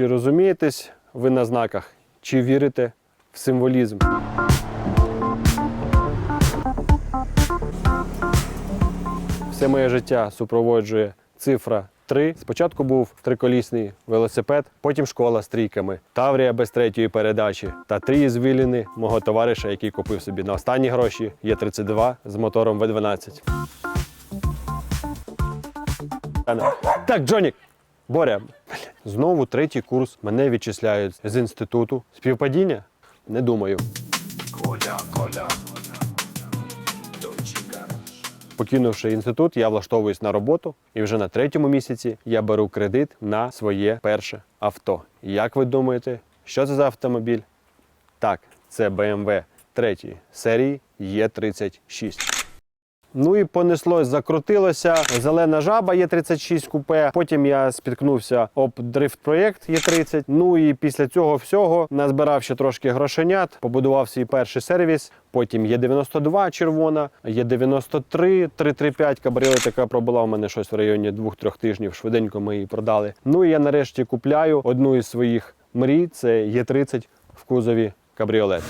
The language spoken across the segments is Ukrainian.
Чи розумієтесь ви на знаках, чи вірите в символізм? Все моє життя супроводжує цифра 3. Спочатку був триколісний велосипед, потім школа з трійками, Таврія без третьої передачі та три звіліни мого товариша, який купив собі на останні гроші Є32 з мотором В12. Так, Джонік, Боря, знову третій курс. Мене відчисляють з інституту. Співпадіння? Не думаю. Покинувши інститут, я влаштовуюсь на роботу, і вже на третьому місяці я беру кредит на своє перше авто. Як ви думаєте, що це за автомобіль? Так, це BMW 3 серії Е36. Ну і понеслось, закрутилося. Зелена жаба є 36 купе. Потім я спіткнувся об дрифт-проєкт є 30. Ну і після цього всього назбирав ще трошки грошенят, побудував свій перший сервіс. Потім є 92 червона, є 93, 335 кабріолет, яка пробула у мене щось в районі 2-3 тижнів. Швиденько ми її продали. Ну і я нарешті купляю одну із своїх мрій. Це є 30 в кузові кабріолет.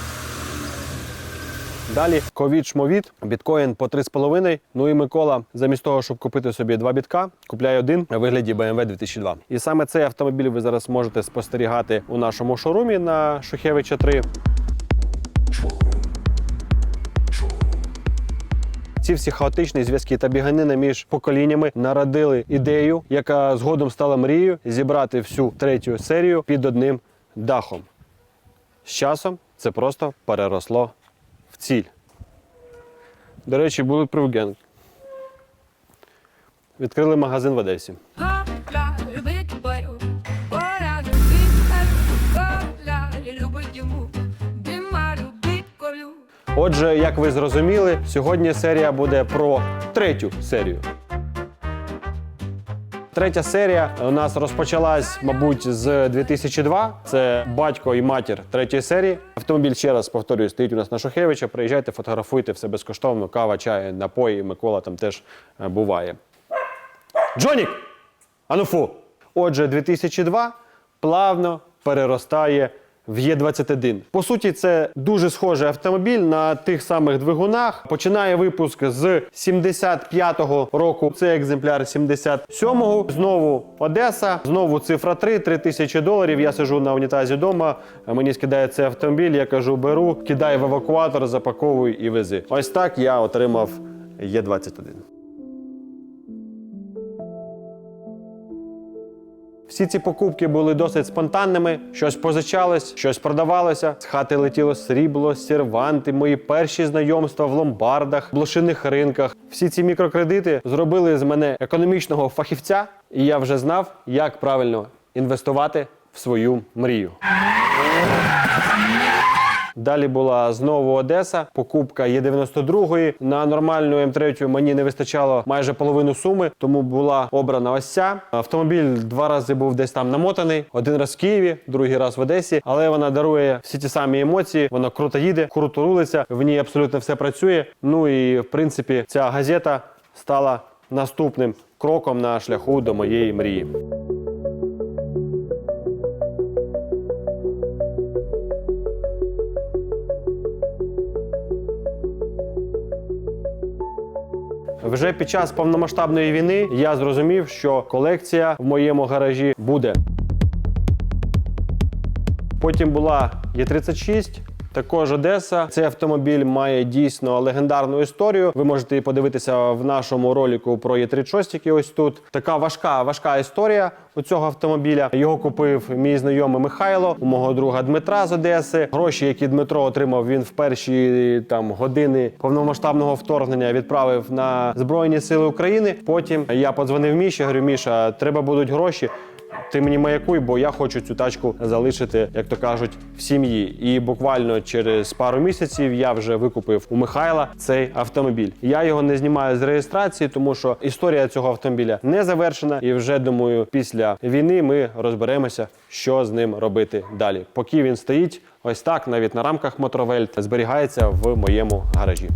Далі ковід шмовід, біткоін по 3,5. Ну і Микола, замість того, щоб купити собі два бітка, купляє один у вигляді BMW 2002. І саме цей автомобіль ви зараз можете спостерігати у нашому шоурумі на Шухевича 3. Ці всі хаотичні зв'язки та біганини між поколіннями народили ідею, яка згодом стала мрією зібрати всю третю серію під одним дахом. З часом це просто переросло ціль. До речі, Bulletproof Gang. Відкрили магазин в Одесі. Отже, як ви зрозуміли, сьогодні серія буде про третю серію. Третя серія у нас розпочалась, мабуть, з 2002. Це батько і матір третьої серії. Автомобіль ще раз повторюю, стоїть у нас на Шухевича. Приїжджайте, фотографуйте все безкоштовно. Кава, чай, напої. Микола там теж е, буває. Джонік! Ануфу! Отже, 2002 плавно переростає в Є21. По суті, це дуже схожий автомобіль на тих самих двигунах. Починає випуск з 75-го року. Це екземпляр 77-го. Знову Одеса, знову цифра 3, 3 тисячі доларів. Я сижу на унітазі вдома. Мені скидає цей автомобіль. Я кажу, беру, кидаю в евакуатор, запаковую і вези. Ось так я отримав Є21. Всі ці покупки були досить спонтанними. Щось позичалось, щось продавалося. З хати летіло срібло, серванти, мої перші знайомства в ломбардах, блошиних ринках. Всі ці мікрокредити зробили з мене економічного фахівця, і я вже знав, як правильно інвестувати в свою мрію. Далі була знову Одеса, покупка Є92. На нормальну М3 мені не вистачало майже половину суми, тому була обрана ось ця. Автомобіль два рази був десь там намотаний. Один раз в Києві, другий раз в Одесі. Але вона дарує всі ті самі емоції. Вона круто їде, круто рулиться. В ній абсолютно все працює. Ну і в принципі, ця газета стала наступним кроком на шляху до моєї мрії. Вже під час повномасштабної війни я зрозумів, що колекція в моєму гаражі буде. Потім була Є36. Також Одеса. Цей автомобіль має дійсно легендарну історію. Ви можете подивитися в нашому ролику про Є36, який ось тут. Така важка, важка історія у цього автомобіля. Його купив мій знайомий Михайло, у мого друга Дмитра з Одеси. Гроші, які Дмитро отримав, він в перші там години повномасштабного вторгнення відправив на Збройні Сили України. Потім я подзвонив Міші, говорю, Міша, треба будуть гроші. Ти мені маякуй, бо я хочу цю тачку залишити, як то кажуть, в сім'ї. І буквально через пару місяців я вже викупив у Михайла цей автомобіль. Я його не знімаю з реєстрації, тому що історія цього автомобіля не завершена. І вже думаю, після війни ми розберемося, що з ним робити далі. Поки він стоїть, ось так, навіть на рамках Мотровельт, зберігається в моєму гаражі.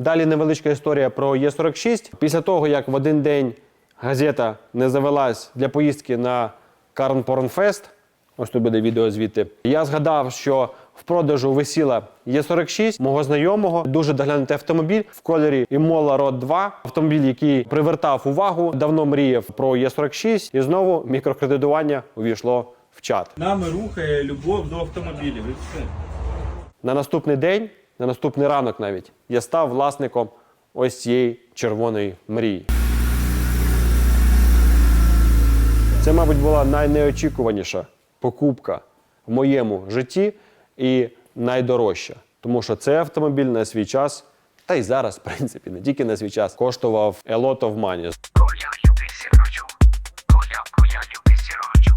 Далі невеличка історія про Є46. Після того, як в один день газета не завелась для поїздки на Карнпорнфест, ось тут буде відео звідти, я згадав, що в продажу висіла Є46 мого знайомого, дуже доглянутий автомобіль в кольорі Imola Road 2. Автомобіль, який привертав увагу, давно мріяв про Є46, і знову мікрокредитування увійшло в чат. Нами рухає любов до автомобілів. І все. На наступний день, на наступний ранок навіть, я став власником ось цієї червоної мрії. Це, мабуть, була найнеочікуваніша покупка в моєму житті і найдорожча. Тому що цей автомобіль на свій час, та й зараз, в принципі, не тільки на свій час, коштував a lot of money.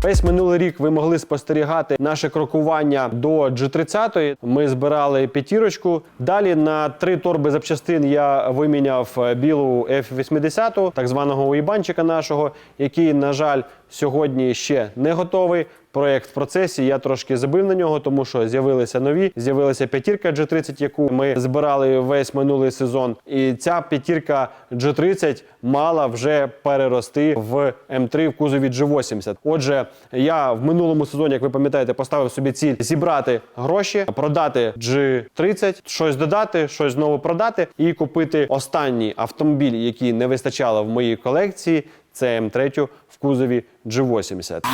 Весь минулий рік ви могли спостерігати наше крокування до G30. Ми збирали п'ятірочку. Далі на три торби запчастин я виміняв е, білу F80, так званого уїбанчика нашого, який, на жаль, сьогодні ще не готовий. Проєкт в процесі. Я трошки забив на нього, тому що з'явилися нові. З'явилася п'ятірка G30, яку ми збирали весь минулий сезон. І ця п'ятірка G30 мала вже перерости в М3 в кузові G80. Отже, я в минулому сезоні, як ви пам'ятаєте, поставив собі ціль зібрати гроші, продати G30, щось додати, щось знову продати і купити останній автомобіль, який не вистачало в моїй колекції. Це М3 в кузові G80.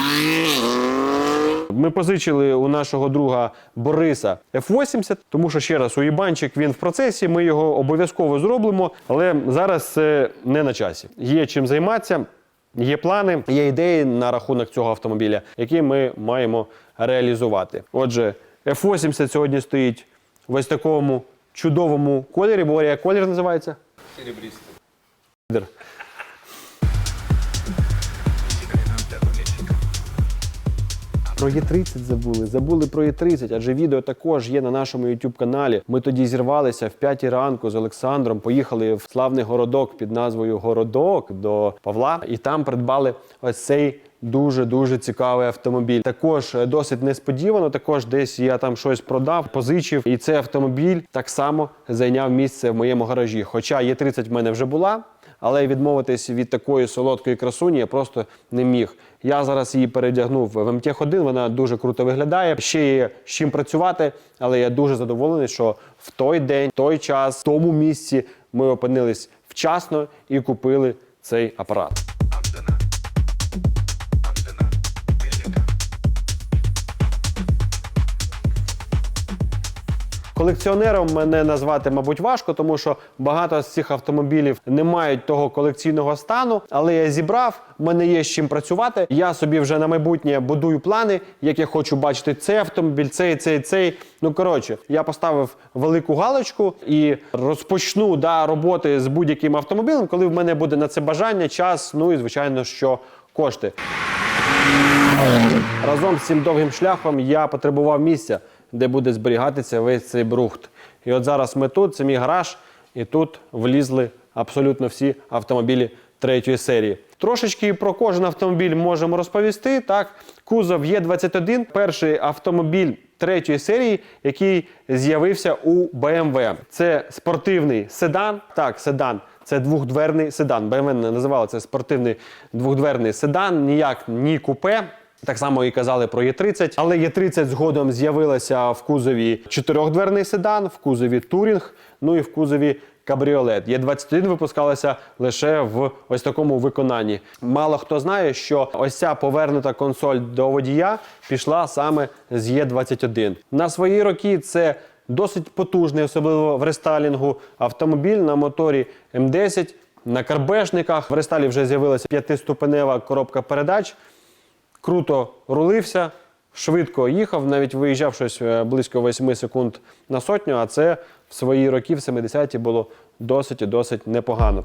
Ми позичили у нашого друга Бориса F80, тому що ще раз уїбанчик він в процесі. Ми його обов'язково зробимо, але зараз це не на часі. Є чим займатися. Є плани, є ідеї на рахунок цього автомобіля, які ми маємо реалізувати. Отже, F80 сьогодні стоїть в ось такому чудовому кольорі. Боря, як колір називається? Серебристий. Про Є30 забули, забули про Є30, адже відео також є на нашому youtube каналі. Ми тоді зірвалися в п'ятій ранку з Олександром. Поїхали в славний городок під назвою Городок до Павла, і там придбали ось цей. Дуже дуже цікавий автомобіль. Також е, досить несподівано. Також десь я там щось продав, позичив, і цей автомобіль так само зайняв місце в моєму гаражі. Хоча є 30 в мене вже була, але відмовитись від такої солодкої красуні я просто не міг. Я зараз її передягнув в МТХ-1, вона дуже круто виглядає. Ще є з чим працювати, але я дуже задоволений, що в той день, в той час, в тому місці ми опинились вчасно і купили цей апарат. Колекціонером мене назвати, мабуть, важко, тому що багато з цих автомобілів не мають того колекційного стану. Але я зібрав, в мене є з чим працювати. Я собі вже на майбутнє будую плани, як я хочу бачити цей автомобіль, цей, цей, цей. Ну коротше, я поставив велику галочку і розпочну да, роботи з будь-яким автомобілем, коли в мене буде на це бажання, час, ну і звичайно, що кошти. Разом з цим довгим шляхом я потребував місця, де буде зберігатися весь цей брухт. І от зараз ми тут, це мій гараж, і тут влізли абсолютно всі автомобілі третьої серії. Трошечки про кожен автомобіль можемо розповісти. Так, кузов Є21, перший автомобіль третьої серії, який з'явився у BMW. Це спортивний седан. Так, седан. Це двохдверний седан. BMW називали це спортивний двохдверний седан, ніяк ні купе. Так само і казали про Є30, але Є30 згодом з'явилася в кузові чотирьохдверний седан, в кузові Турінг, ну і в кузові кабріолет. Є21 випускалася лише в ось такому виконанні. Мало хто знає, що ось ця повернута консоль до водія пішла саме з Є21. На свої роки це досить потужний, особливо в рестайлінгу, автомобіль на моторі М10. На карбешниках в рестайлі вже з'явилася п'ятиступенева коробка передач круто рулився, швидко їхав, навіть виїжджав щось е, близько 8 секунд на сотню, а це в свої роки, в 70-ті, було досить і досить непогано.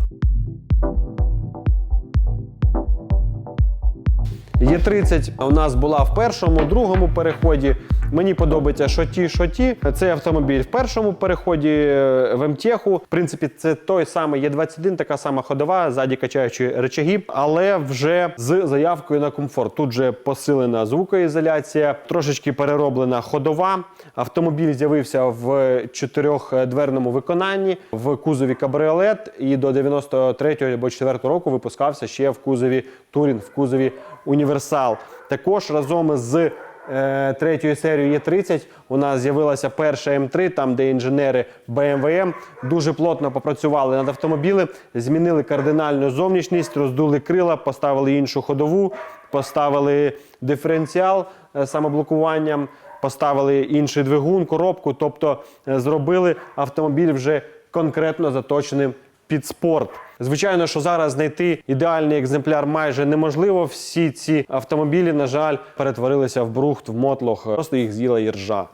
Є 30 у нас була в першому, другому переході. Мені подобається що ті, що ті. Цей автомобіль в першому переході е, в МТеху. В принципі, це той самий Є21, така сама ходова, ззаді качаючі речаги, але вже з заявкою на комфорт. Тут же посилена звукоізоляція, трошечки перероблена ходова. Автомобіль з'явився в чотирьохдверному виконанні в кузові кабріолет і до 93-го або 4-го року випускався ще в кузові Турінг, в кузові Універсал. Також разом з третьою серією Є30 у нас з'явилася перша М3, там де інженери BMW дуже плотно попрацювали над автомобілем, змінили кардинальну зовнішність, роздули крила, поставили іншу ходову, поставили диференціал е, самоблокуванням, поставили інший двигун, коробку, тобто е, зробили автомобіль вже конкретно заточеним під спорт. Звичайно, що зараз знайти ідеальний екземпляр майже неможливо. Всі ці автомобілі, на жаль, перетворилися в брухт, в мотлох. Просто їх з'їла іржа.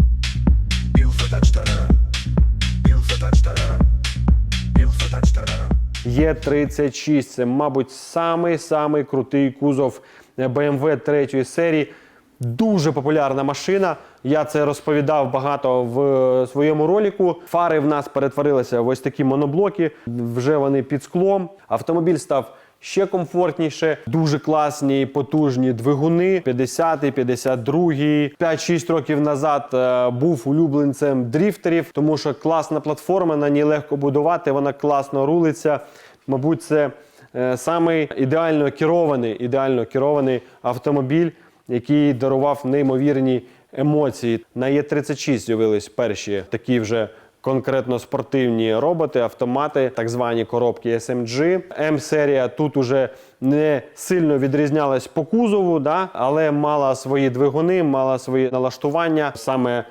Є 36 це, мабуть, самий самий крутий кузов BMW третьої серії. Дуже популярна машина. Я це розповідав багато в своєму роліку. Фари в нас перетворилися в ось такі моноблоки. Вже вони під склом. Автомобіль став ще комфортніше. Дуже класні, потужні двигуни. 50-й, 52-й. 5-6 років назад е, був улюбленцем дріфтерів, тому що класна платформа, на ній легко будувати, вона класно рулиться. Мабуть, це е, самий ідеально керований, ідеально керований автомобіль, який дарував неймовірні емоції. На Є36 з'явились перші такі вже конкретно спортивні роботи, автомати, так звані коробки SMG. М-серія тут уже не сильно відрізнялась по кузову, да? але мала свої двигуни, мала свої налаштування. Саме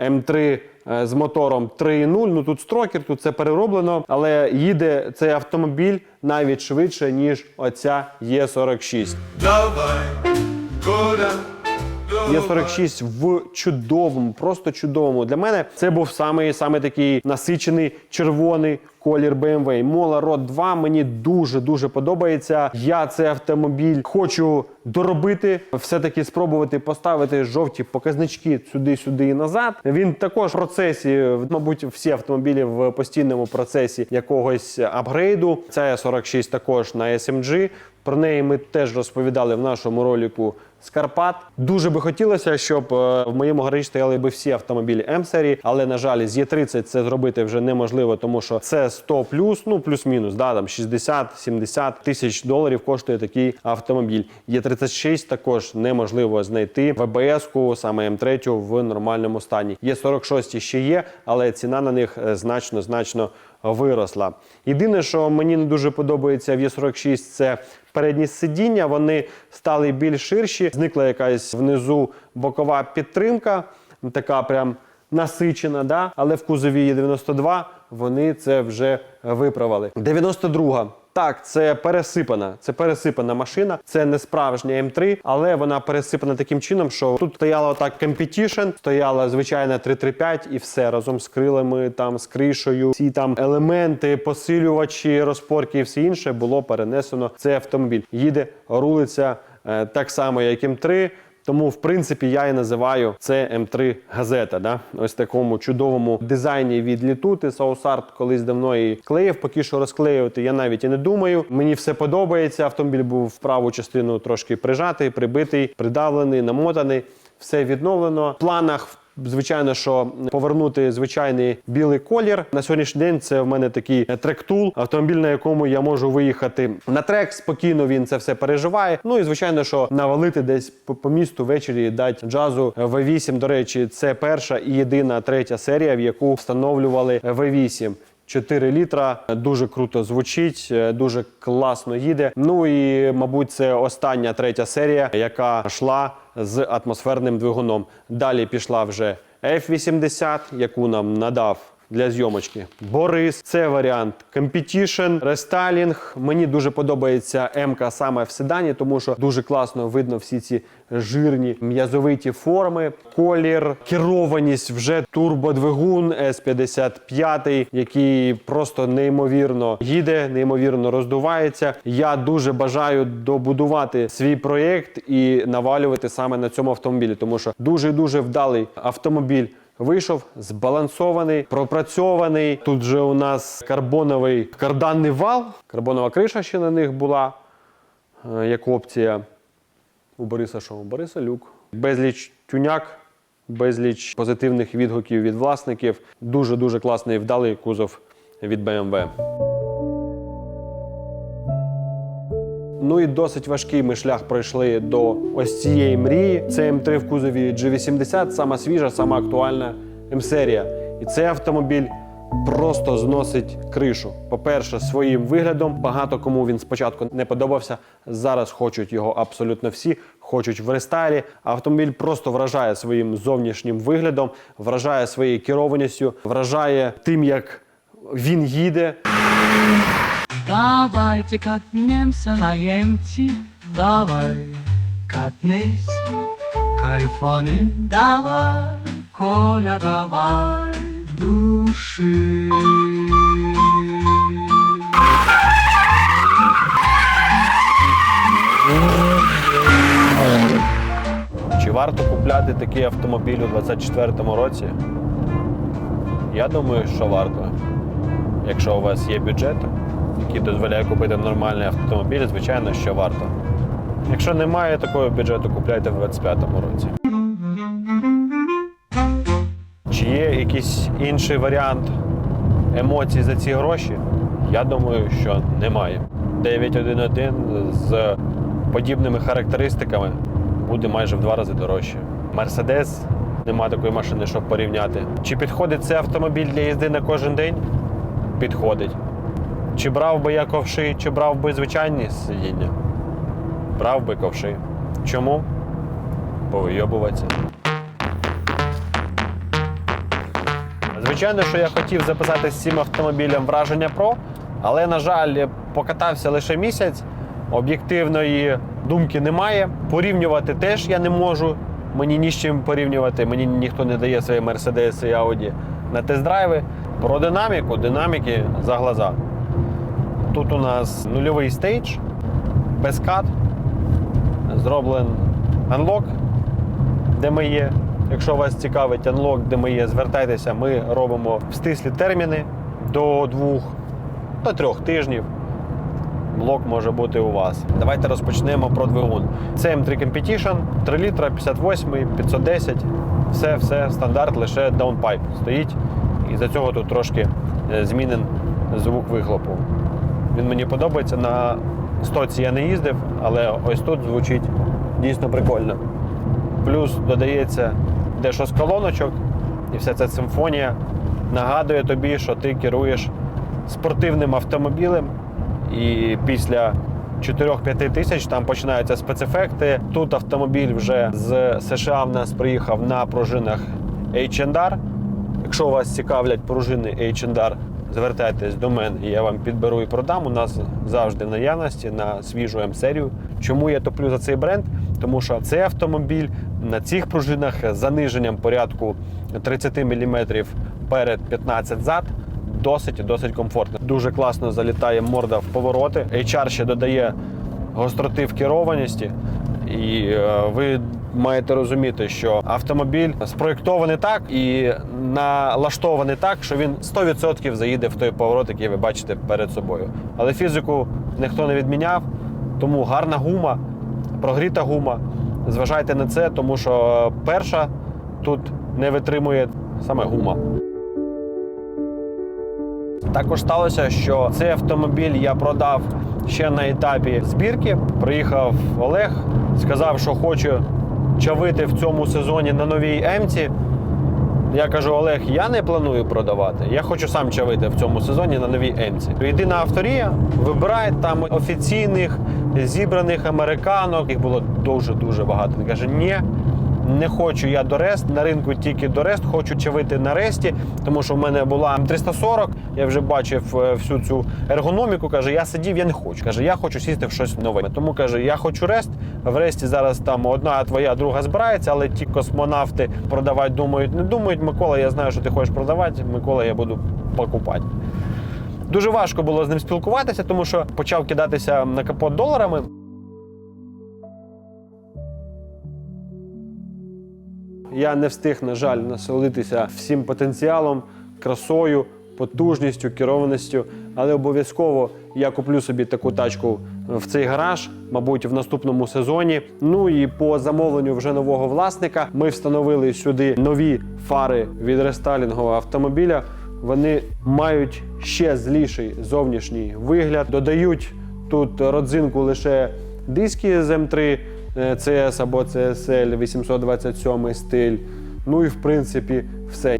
М3 е, з мотором 3.0. Ну тут строкер, тут це перероблено, але їде цей автомобіль навіть швидше, ніж оця Є46. Давай, коля, Є46 в чудовому, просто чудовому. Для мене це був самий, самий такий насичений червоний колір BMW. Mola Rod 2 мені дуже дуже подобається. Я цей автомобіль хочу доробити, все-таки спробувати поставити жовті показнички сюди-сюди і назад. Він також в процесі, мабуть, всі автомобілі в постійному процесі якогось апгрейду. Ця 46 також на SMG. Про неї ми теж розповідали в нашому ролику з Карпат. Дуже би хотілося, щоб е, в моєму гаражі стояли би всі автомобілі М-серії, але на жаль, з Є30 це зробити вже неможливо, тому що це 100 плюс, ну плюс-мінус, да, там 60-70 тисяч доларів коштує такий автомобіль. Є36 також неможливо знайти ВБС-ку, саме М3 в нормальному стані. Є 46 ще є, але ціна на них е, значно значно виросла. Єдине, що мені не дуже подобається в Є46, це передні сидіння. Вони стали більш ширші. Зникла якась внизу бокова підтримка, така прям насичена. Да? Але в кузові Є92 вони це вже виправили. 92 так, це пересипана. Це пересипана машина. Це не справжня М3, але вона пересипана таким чином, що тут стояла отак Competition, стояла звичайна 335 і все разом з крилами, там з кришею. Всі там елементи, посилювачі, розпорки і все інше було перенесено. Цей автомобіль їде, рулиться е, так само, як М3. Тому, в принципі, я і називаю це М3 газета. Да? Ось такому чудовому дизайні від літути. Саусарт колись давно і клеїв, поки що розклеювати. Я навіть і не думаю. Мені все подобається. Автомобіль був в праву частину трошки прижатий, прибитий, придавлений, намотаний. Все відновлено. В планах. Звичайно, що повернути звичайний білий колір на сьогоднішній день. Це в мене такий трек-тул, автомобіль, на якому я можу виїхати на трек. Спокійно він це все переживає. Ну і звичайно, що навалити десь по, місту ввечері дати джазу V8. До речі, це перша і єдина третя серія, в яку встановлювали V8. 4 літра дуже круто звучить, е, дуже класно їде. Ну і мабуть, це остання третя серія, яка йшла з атмосферним двигуном. Далі пішла вже F80, яку нам надав для зйомочки. Борис це варіант Competition, рестайлінг. Мені дуже подобається МК саме в седані, тому що дуже класно видно всі ці жирні м'язовиті форми, колір, керованість вже турбодвигун С-55, який просто неймовірно їде, неймовірно роздувається. Я дуже бажаю добудувати свій проєкт і навалювати саме на цьому автомобілі, тому що дуже дуже вдалий автомобіль. Вийшов збалансований, пропрацьований. Тут же у нас карбоновий карданний вал, карбонова криша ще на них була е, як опція. У Бориса Шоу, Бориса люк. Безліч тюняк, безліч позитивних відгуків від власників. Дуже дуже класний вдалий кузов від BMW. Ну і досить важкий ми шлях пройшли до ось цієї мрії. Це М3 в кузові G80, сама свіжа, сама актуальна М-серія. І цей автомобіль просто зносить кришу. По-перше, своїм виглядом багато кому він спочатку не подобався. Зараз хочуть його абсолютно всі, хочуть в рестайлі. Автомобіль просто вражає своїм зовнішнім виглядом, вражає своєю керованістю, вражає тим, як він їде. Давайте катнемся на емці, давай, катнись, кайфани, давай, коля, давай, души. Чи варто купляти такий автомобіль у 2024 році? Я думаю, що варто. Якщо у вас є бюджет, який дозволяє купити нормальний автомобіль, звичайно, що варто. Якщо немає такого бюджету, купляйте в 2025 році. Чи є якийсь інший варіант емоцій за ці гроші? Я думаю, що немає. 911 з подібними характеристиками буде майже в два рази дорожче. Мерседес нема такої машини, щоб порівняти. Чи підходить цей автомобіль для їзди на кожен день? Підходить. Чи брав би я ковши, чи брав би звичайні сидіння? Брав би ковши. Чому? Повийобуватися. Звичайно, що я хотів записати з цим автомобілем враження Pro, але, на жаль, покатався лише місяць. Об'єктивної думки немає. Порівнювати теж я не можу. Мені ні з чим порівнювати. Мені ніхто не дає свої Mercedes і Audi на тест-драйви. Про динаміку, динаміки за глаза. Тут у нас нульовий стейдж, без кат, зроблен анлок, де ми є. Якщо вас цікавить анлок, де ми є, звертайтеся, ми робимо стислі терміни до двох до трьох тижнів. Блок може бути у вас. Давайте розпочнемо про двигун. Це M3 Competition, 3 літра, 58, 510. Все, все, стандарт, лише даунпайп стоїть. І за цього тут трошки е, змінен звук вихлопу. Він мені подобається. На стоці я не їздив, але ось тут звучить дійсно прикольно. Плюс додається дещо з колоночок, і вся ця симфонія нагадує тобі, що ти керуєш спортивним автомобілем, і після 4-5 тисяч там починаються спецефекти. Тут автомобіль вже з США в нас приїхав на пружинах H&R. Якщо вас цікавлять пружини H&R, звертайтесь до мене, я вам підберу і продам. У нас завжди в наявності на свіжу М-серію. Чому я топлю за цей бренд? Тому що цей автомобіль на цих пружинах з заниженням порядку 30 мм перед 15 зад досить досить комфортно. Дуже класно залітає морда в повороти. HR ще додає гостроти в керованості. І е, ви маєте розуміти, що автомобіль спроєктований так і налаштований так, що він 100% заїде в той поворот, який ви бачите перед собою. Але фізику ніхто не відміняв, тому гарна гума, прогріта гума. Зважайте на це, тому що перша тут не витримує саме гума. Також сталося, що цей автомобіль я продав ще на етапі збірки. Приїхав Олег, сказав, що хочу чавити в цьому сезоні на новій Емці. Я кажу, Олег, я не планую продавати. Я хочу сам чавити в цьому сезоні на новій Емці. Йди на авторія, вибирай там офіційних зібраних американок. Їх було дуже дуже багато. Він каже, ні, Не хочу я до Рест, на ринку тільки до Рест, хочу чавити на Ресті, тому що в мене була М340, я вже бачив е, всю цю ергономіку. Каже, я сидів, я не хочу. Каже, я хочу сісти в щось нове. Тому каже, я хочу Рест. В Ресті зараз там одна твоя друга збирається, але ті космонавти продавати думають, не думають. Микола, я знаю, що ти хочеш продавати. Микола, я буду покупати. Дуже важко було з ним спілкуватися, тому що почав кидатися на капот доларами. Я не встиг, на жаль, насолодитися всім потенціалом, красою, потужністю, керованістю. Але обов'язково я куплю собі таку тачку в цей гараж, мабуть, в наступному сезоні. Ну і по замовленню вже нового власника ми встановили сюди нові фари від рестайлінгового автомобіля. Вони мають ще зліший зовнішній вигляд, додають тут родзинку лише диски з М3 е, CS або CSL 827 стиль. Ну і в принципі все.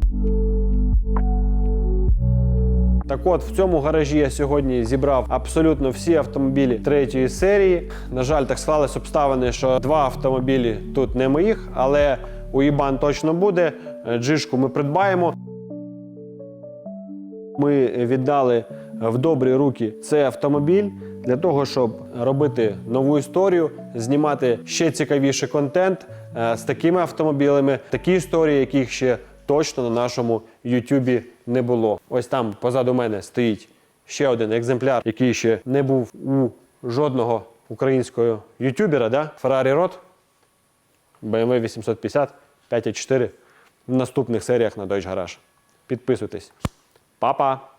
Так от, в цьому гаражі я сьогодні зібрав абсолютно всі автомобілі третьої серії. На жаль, так склались обставини, що два автомобілі тут не моїх, але у Ібан точно буде. Е, Джишку ми придбаємо. Ми віддали в добрі руки цей автомобіль для того, щоб робити нову історію, знімати ще цікавіший контент е, з такими автомобілями, такі історії, яких ще точно на нашому Ютубі не було. Ось там позаду мене стоїть ще один екземпляр, який ще не був у жодного українського ютубера. Да? Ferrari Rot, BMW 850, 5.4 в наступних серіях на Deutsche Garage. Підписуйтесь. Па-па!